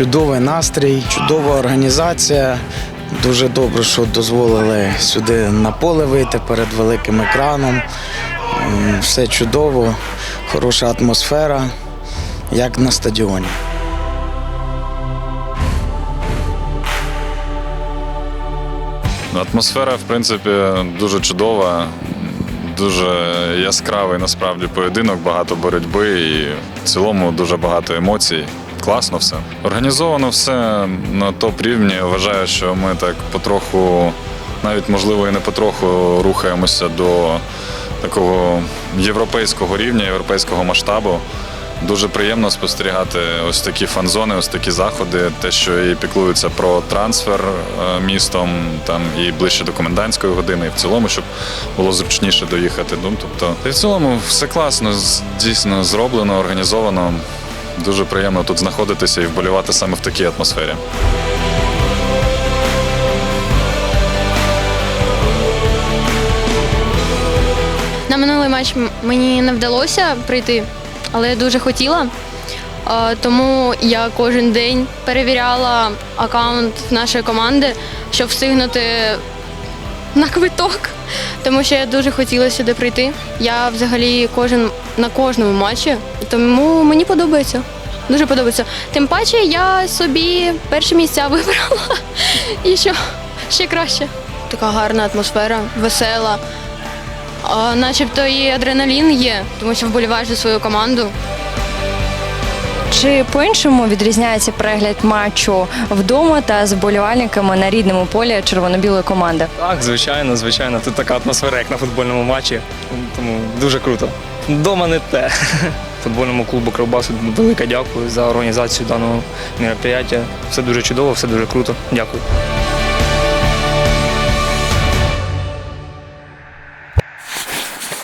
чудовий настрій, чудова організація. Дуже добре, що дозволили сюди на поле вийти перед великим екраном. Все чудово, хороша атмосфера, як на стадіоні. Ну, Атмосфера, в принципі, дуже чудова, дуже яскравий насправді поєдинок, багато боротьби і в цілому дуже багато емоцій. Класно все. Організовано все на топ рівні. Вважаю, що ми так потроху, навіть можливо і не потроху, рухаємося до такого європейського рівня, європейського масштабу. Дуже приємно спостерігати ось такі фан-зони, ось такі заходи, те, що і піклуються про трансфер е, містом, там і ближче до комендантської години, і в цілому, щоб було зручніше доїхати. Ну, тобто, і в цілому все класно, дійсно зроблено, організовано. Дуже приємно тут знаходитися і вболівати саме в такій атмосфері. На минулий матч мені не вдалося прийти, але я дуже хотіла. Тому я кожен день перевіряла аккаунт нашої команди, щоб встигнути на квиток. Тому що я дуже хотіла сюди прийти. Я взагалі кожен на кожному матчі, тому мені подобається. Дуже подобається. Тим паче я собі перші місця вибрала. І що ще краще. Така гарна атмосфера, весела. А, начебто і адреналін є, тому що вболіваєш за свою команду. Чи по-іншому відрізняється перегляд матчу вдома та з вболівальниками на рідному полі червоно-білої команди? Так, звичайно, звичайно. Тут така атмосфера, як на футбольному матчі. Тому дуже круто. Дома не те. Футбольному клубу Кривбасу велике дякую за організацію даного мероприятия. Все дуже чудово, все дуже круто. Дякую.